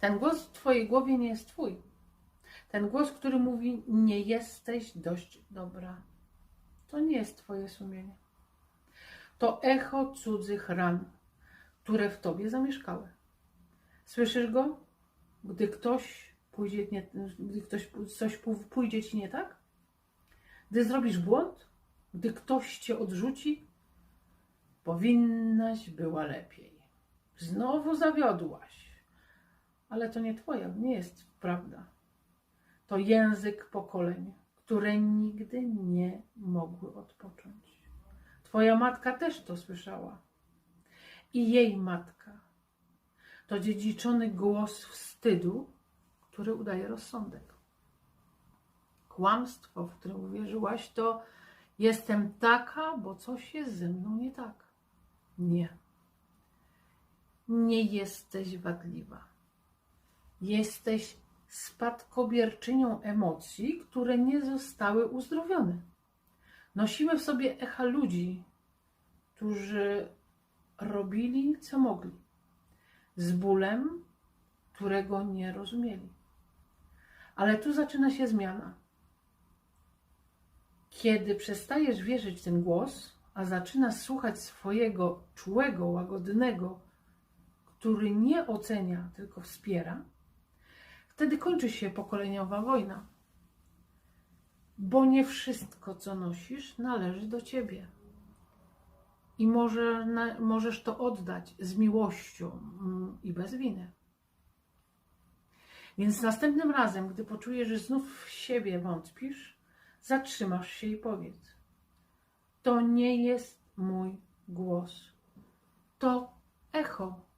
Ten głos w Twojej głowie nie jest Twój. Ten głos, który mówi: Nie jesteś dość dobra. To nie jest Twoje sumienie. To echo cudzych ran, które w Tobie zamieszkały. Słyszysz go? Gdy ktoś pójdzie, nie, gdy ktoś, coś pójdzie Ci nie tak? Gdy zrobisz błąd? Gdy ktoś Cię odrzuci? Powinnaś była lepiej. Znowu zawiodłaś. Ale to nie Twoja, nie jest prawda. To język pokoleń, które nigdy nie mogły odpocząć. Twoja matka też to słyszała. I jej matka. To dziedziczony głos wstydu, który udaje rozsądek. Kłamstwo, w które uwierzyłaś, to jestem taka, bo coś jest ze mną nie tak. Nie. Nie jesteś wadliwa. Jesteś spadkobierczynią emocji, które nie zostały uzdrowione. Nosimy w sobie echa ludzi, którzy robili, co mogli, z bólem, którego nie rozumieli. Ale tu zaczyna się zmiana. Kiedy przestajesz wierzyć w ten głos, a zaczynasz słuchać swojego czułego, łagodnego, który nie ocenia, tylko wspiera, wtedy kończy się pokoleniowa wojna. Bo nie wszystko, co nosisz, należy do ciebie. I może, możesz to oddać z miłością mm, i bez winy. Więc następnym razem, gdy poczujesz, że znów w siebie wątpisz, zatrzymasz się i powiedz: To nie jest mój głos. To echo